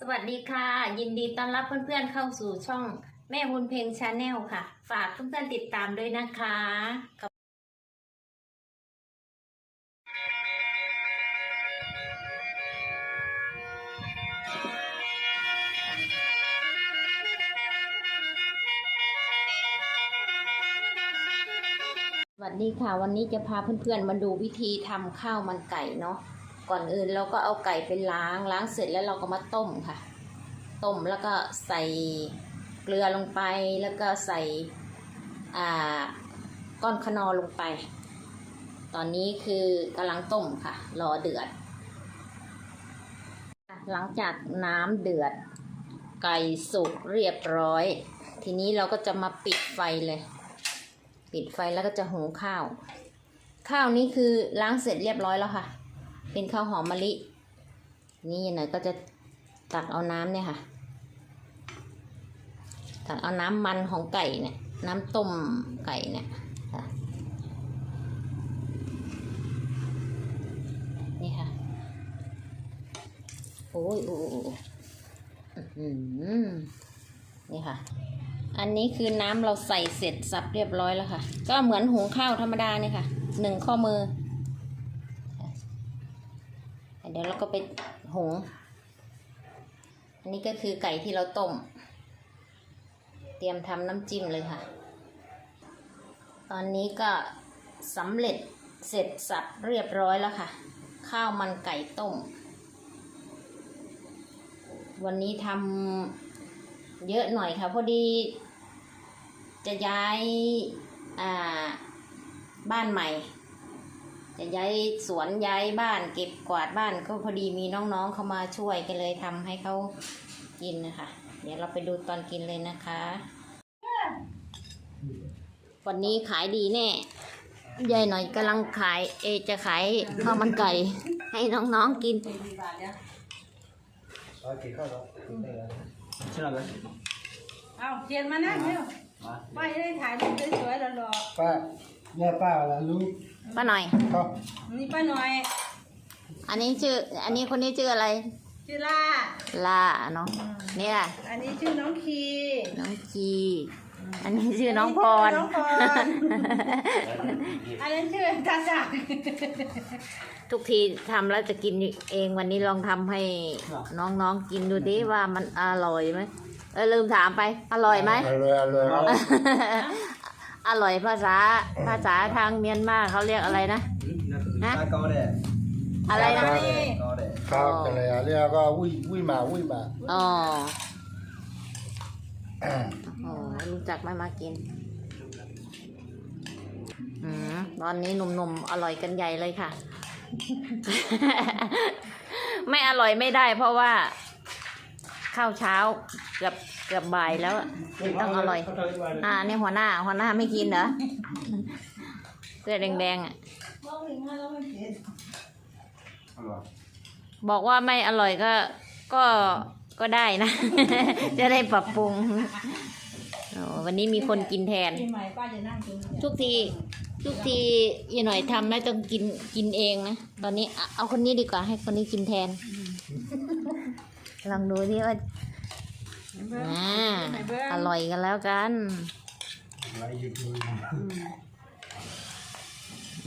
สวัสดีค่ะ ยินดีต้อนรับเพื่อนๆเข้าสู่ช่องแม่บุญเพลงชาแนลค่ะ ฝากเพื่อนๆติดตามด้วยนะคะสวัสดีค่ะ วันนี้จะพาเพื่อนๆมาดูวิธีทำข้าวมันไก่เนาะ ก่อนอื่นเราก็เอาไก่ไปล้างล้างเสร็จแล้วเราก็มาต้มค่ะ ต้มแล้วก็ใส่เกลือลงไปแล้วก็ใส่อ่าก้อนขนอลงไป ตอนนี้คือกำลังต้มค่ะ รอเดือด หลังจากน้ำเดือด ไก่สุกเรียบร้อย ทีนี้เราก็จะมาปิดไฟเลย ปิดไฟแล้วก็จะหุงข้าว ข้าวนี้คือล้างเสร็จเรียบร้อยแล้วค่ะ เป็นข้าวหอมมะลิ นี่หน่อยก็จะตักเอาน้ำเนี่ยค่ะ ตักเอาน้ำมันของไก่เนี่ย น้ำต้มไก่เนี่ยค่ะนี่ค่ะ โอ้ยโอ้อ้ยอื้อหือนี่ค่ะ อันนี้คือน้ำเราใส่เสร็จสับเรียบร้อยแล้วค่ะ ก็เหมือนหุงข้าวธรรมดาเนี่ยค่ะหนึ่งข้อมือ เดี๋ยวเราก็ไปหุง อันนี้ก็คือไก่ที่เราต้ม เตรียมทำน้ำจิ้มเลยค่ะ ตอนนี้ก็สำเร็จเสร็จสับเรียบร้อยแล้วค่ะ ข้าวมันไก่ต้ม วันนี้ทำเยอะหน่อยค่ะ พอดี จะย้ายบ้านใหม่ จะย้ายสวนย้ายบ้านเก็บกวาดบ้านก็พอดีมีน้องๆเข้ามาช่วยกันเลยทำให้เขากินนะคะ เดี๋ยวเราไปดูตอนกินเลยนะคะ วันนี้ขายดีแน่ยายหน่อยกำลังขายเอจะขายข้าวมันไก่ ให้น้องๆกิน เอากินข้าวแล้วกินได้แล้วใช่ไหมเอาเขียนมานั่งเร็วมาป้าจะได้ถ่ายรูปสวยๆหล่อป้า เนี่ยป้าแล้วลูกป้าหน่อย เขาๆนี่ป้าหน่อย อันนี้ชื่อ อันนี้คนนี้ชื่ออะไร ชื่อล่าลาเนาะนี่ล่ะอันนี้ชื่อน้องคีน้องจี อันนี้ชื่อน้องพร น้องพร อันนั้นชื่อตาจักรทุกทีทำแล้วจะกินเองวันนี้ลองทำให้น้องๆกินดูดิว่ามันอร่อยไหมเออลืมถามไป อร่อยไหม อร่อยอร่อย อร่อยภาษาภาษาทางเมียนมาเขาเรียกอะไรนะ ฮะ ตาเกาเด้อะไรนะ เกาเด้เกาเด้ข้าวกันเลยอะเรียกก็วิ่งวิ่งมาวิ่งมาอ๋ออ่าโอ้รู้จักไหม่มากินอืมตอนนี้หนุ่มๆอร่อยกันใหญ่เลยค่ะ ไม่อร่อยไม่ได้เพราะว่า ข้าวเช้าเกือบ เกือบบ่ายแล้วอะต้องอร่อย อ่านี่หัวหน้า หัวหน้าไม่กินเหรอเสื้อแดงๆอะอร่อยบอกว่าไม่อร่อยก็ก็ก็ได้นะ จะได้ปรับปรุงโอ้วันนี้มีคนกินแทนปีใหม่ป้าจะนั่งกินทุกที ทุกทียี่หน่อยทำแล้วต้องกินกินเองนะ ตอนนี้เอาเอาคนนี้ดีกว่าให้คนนี้กินแทน ลองดูที่ว่า อ่าอร่อยกันแล้วกันอะไรอยู่ดู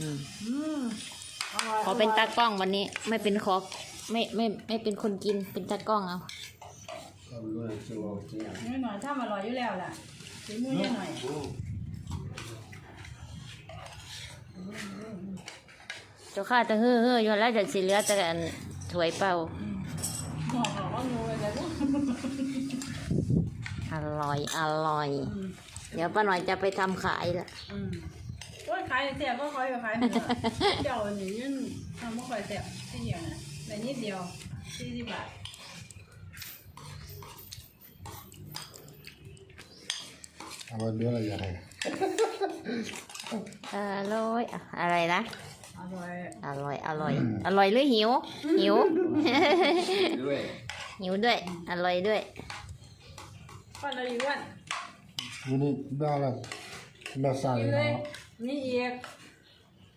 อืมอืมอร่อยขอเป็นตากล้องวันนี้ ไม่เป็นขอไม่ไม่ไม่เป็นคนกินเป็นตากล้องเอาเรารู้เลยชื่อว่าจริงอะนี่หน่อยถ้าอร่อยอยู่แล้วล่ะสีมือเนี่ยหน่อยเจ้าข้าจะเฮ้อเฮ้ออยู่แล้วจะสิเหลือแต่อันถวยเปล่า บอกบอกว่างูเลยแล้ว อ ร่อย อร่อยเดี๋ยวป้าหน่อยจะไปทำขายละอืมโอ้ยขายเสียก็คอยขายหมดเดี๋ยวอันนี้ยังทำไม่ค่อยเสียที่เดียวนะแต่นิดเดียวสี่สิบบาทเอามาดูอะไรอย่างไรอร่อยอะอะไรนะ อร่อยอร่อย อร่อย อร่อยหรือหิว หิว ด้วย หิวด้วย อร่อยด้วย ป้าเราอยู่วันวันนี้บ้าละมาสั่งกินเลยเนาะนี่อีก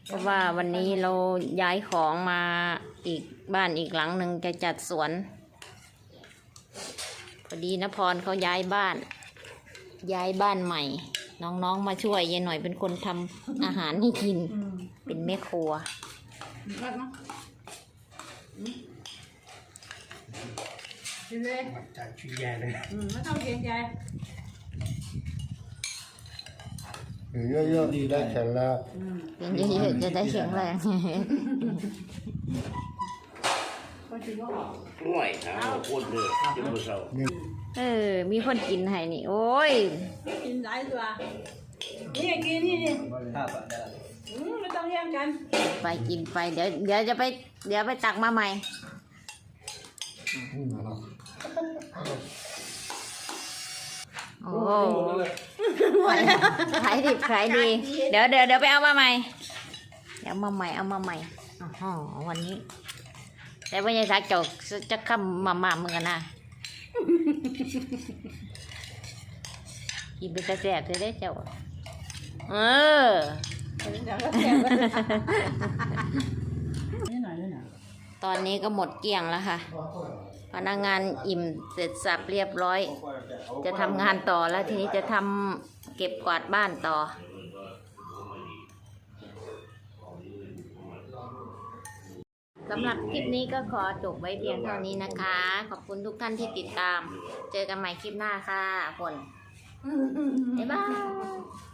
เพราะว่าวันนี้เราย้ายของมาอีกบ้านอีกหลังหนึ่งจะจัดสวนอดีนพรเขาย้ายบ้าน ย้ายบ้านใหม่ น้องๆมาช่วยยายหน่อยเป็นคนทำอาหารให้กิน อืมเป็นแม่ครัวรัดเนาะอืม กินเลยมันใจชิ้นใหญ่เลยอืมไม่ต้องเกรงใจเยอะๆได้แข็งแล้วอืมกินเยอะๆจะได้แข็งแรง ก็ถือว่าห่วยครับพูดเลยจะมือเราเออ มีคนกินให้นี่ โอ้ย กินหลายตัวนี่กินนี่นี่ภาพอะได้ละอืมไม่ต้องแย่งกันไปกินไป เดี๋ยวเดี๋ยวจะไป เดี๋ยวไปตักมาใหม่ อืมเนาะ โอ้ขายดิบขายดี เดี๋ยวเดี๋ยวเดี๋ยวไปเอามาใหม่ เดี๋ยวมาใหม่เอามาใหม่อ๋อวันนี้ แต่ว่ายายสาจกจะคำมามาเหมือนกันนะกินไปกระแสบเลยได้เจ้า เออเดี๋ยวก็แย่งกันนี่หน่อยนี่หน่อยตอนนี้ก็หมดเกลี้ยงแล้วค่ะ พนักงานอิ่มเสร็จสับเรียบร้อย จะทำงานต่อแล้วทีนี้จะทำเก็บกวาดบ้านต่อ สำหรับคลิปนี้ก็ขอจบไว้เพียงเท่านี้นะคะ ขอบคุณทุกท่านที่ติดตาม เจอกันใหม่คลิปหน้าค่ะฝนบ๊ายบาย